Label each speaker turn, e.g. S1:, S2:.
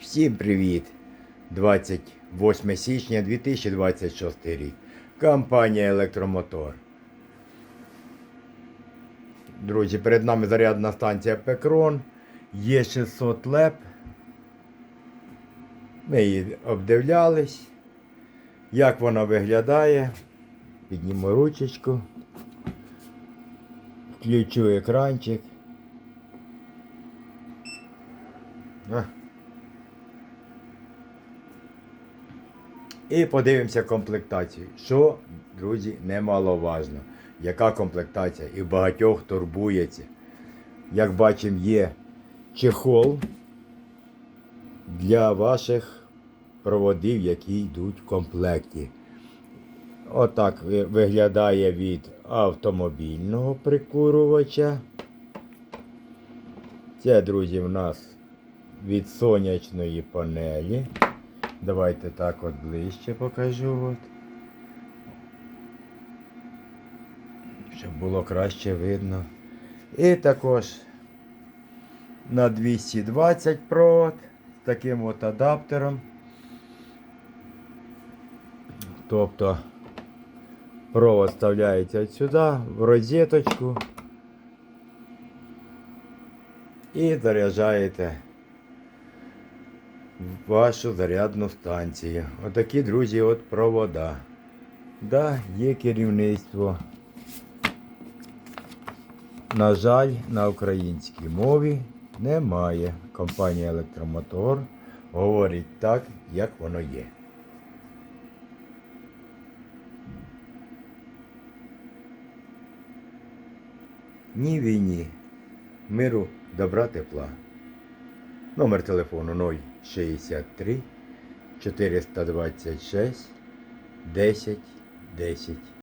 S1: Всім привіт! 28 січня 2026 рік. Компанія Електромотор. Друзі, перед нами зарядна станція Пекрон. Є 600 леп. Ми її обдивлялись. Як вона виглядає? Підніму ручечку. Включу екранчик. І подивимося комплектацію. Що, друзі, немаловажно. Яка комплектація? І багатьох турбується. Як бачимо, є чехол для ваших проводів, які йдуть в комплекті. Отак виглядає від автомобільного прикурювача. Це, друзі, в нас від сонячної панелі. Давайте так от ближче покажу. От. Щоб було краще видно. І також на 220 провод з таким от адаптером. Тобто провод вставляється от сюди, в розеточку. І заряджаєте вашу зарядну станцію. Отакі, друзі, от провода. Да, є керівництво. На жаль, на українській мові немає. Компанія Електромотор говорить так, як воно є. Ні війні, миру, добра, тепла. Номер телефону 063 426 10 10.